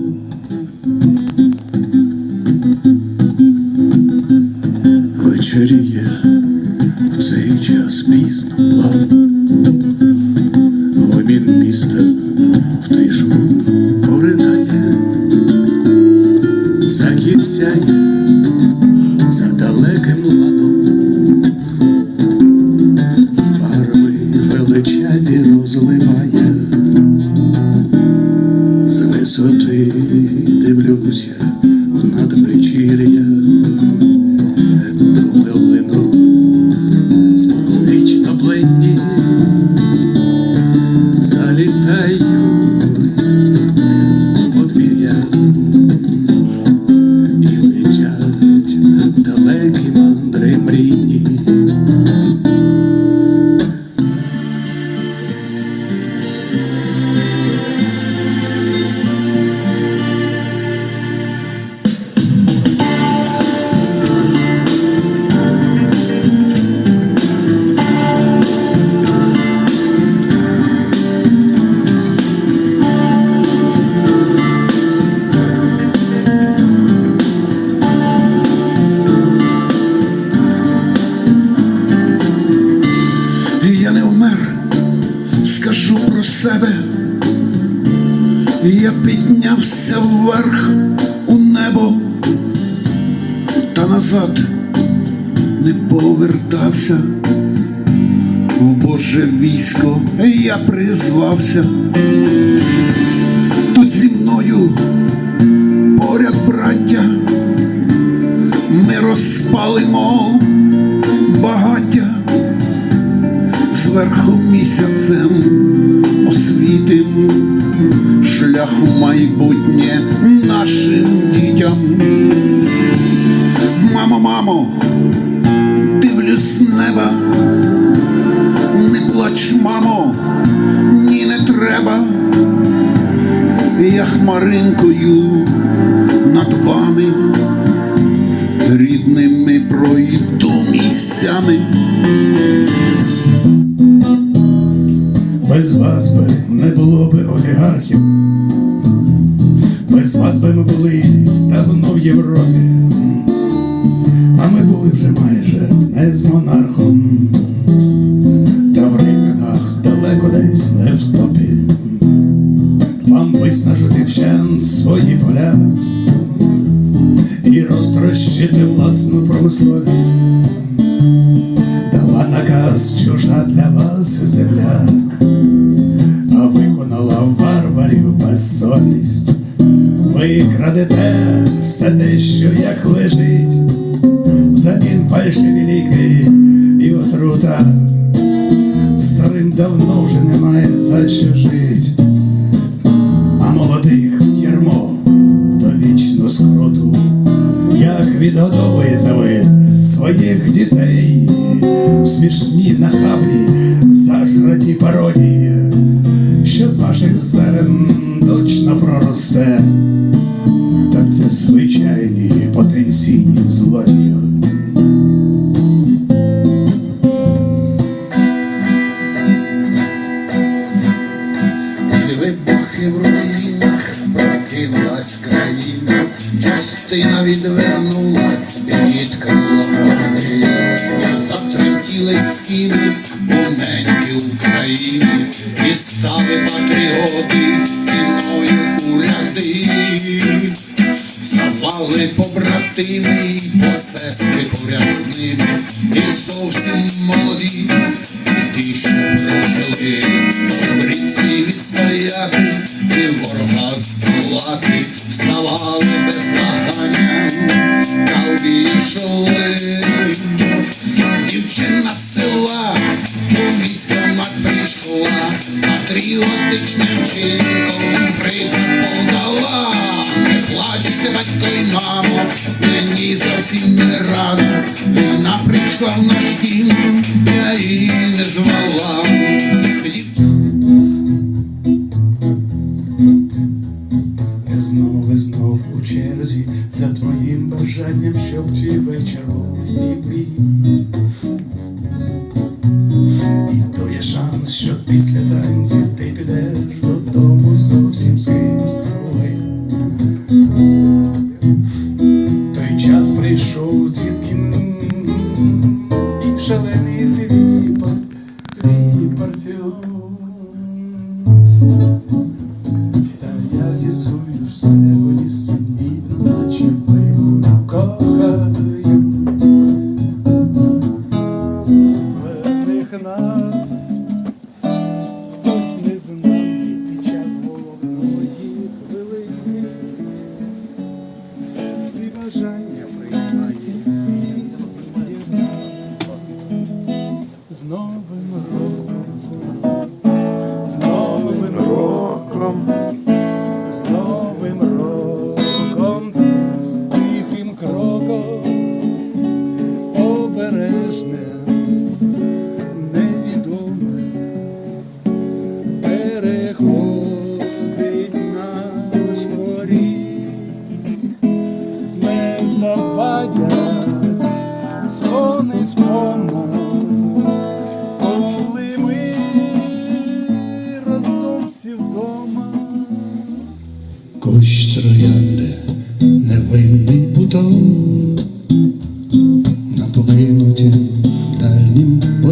Mm-hmm. Дивлюся в надвечір'я. Піднявся вверх у небо, та назад не повертався. В Боже військо я призвався. Тут зі мною поряд браття, ми розпалимо багаття зверху місяцем освітим шлях у майбутнє нашим дітям. Мамо, мамо, дивлюсь з неба, не плач, мамо, ні, не треба. Я хмаринкою над вами рідними пройду місцями. Без вас би не було би олігархів, без би ми були давно в Європі, а ми були вже майже не з монархом, та в рейках далеко десь не в топі. Вам виснажити вщент свої поля і розтрощити власну промисловість. Дала наказ чужа для вас земля а виконала варварів безсовість. Ви крадете все те, що як лежить, взамін фальшиві ліки і отрута. Старим давно вже немає за що жить, а молодих ярмо до вічну скруту. Як відгодовуєте ви своїх дітей, смішні нахабні, зажраті пародії, що з ваших зерен точно проросте, звичайні потенційні злодії. Вибухи в руїнах, прокинулась країна, частина відвернулась під крилами, і затремтіли сіни, буненьки України, і стали патріоти побратими, посестри поряд з ними, і зовсім молоді, і що прожили, Вона прийшла в наш дім, я її не звала. Я знов і знов у черзі за твоїм бажанням, щоб твій вечір був мій шалений твій з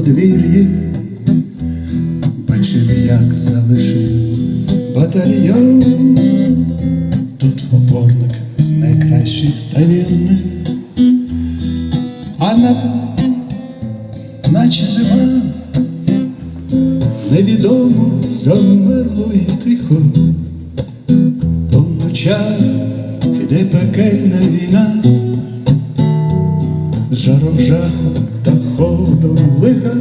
подвір'ї, бачив, як залишив батальйон. Тут опорник з найкращих та вірних, а на наче зима, невідомо замерло і тихо, по ночах іде пекельна війна, з жаром ходом лиха,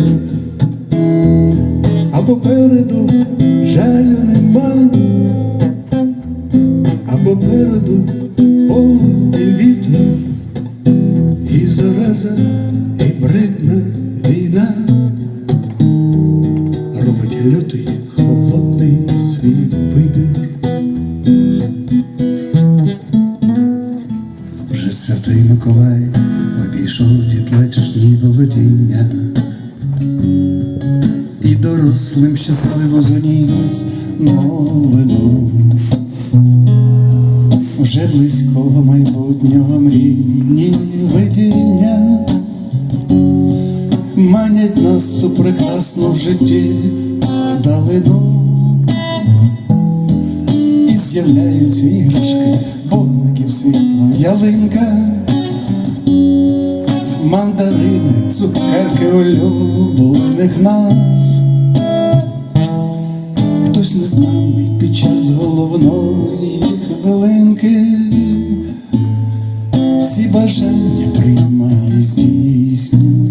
а попереду жалю нема. А попереду повний вітер, і зараза, і бредна війна. Робить лютий, дорослим щасливо заніс новину. Вже близького майбутнього мрійні видіння. Манять нас у прекрасну в житті далину і з'являються іграшки, вогників світла, ялинка, мандарини, цукерки улюблених назв хтось не незнаний під час головної хвилинки всі бажання приймає здійснює.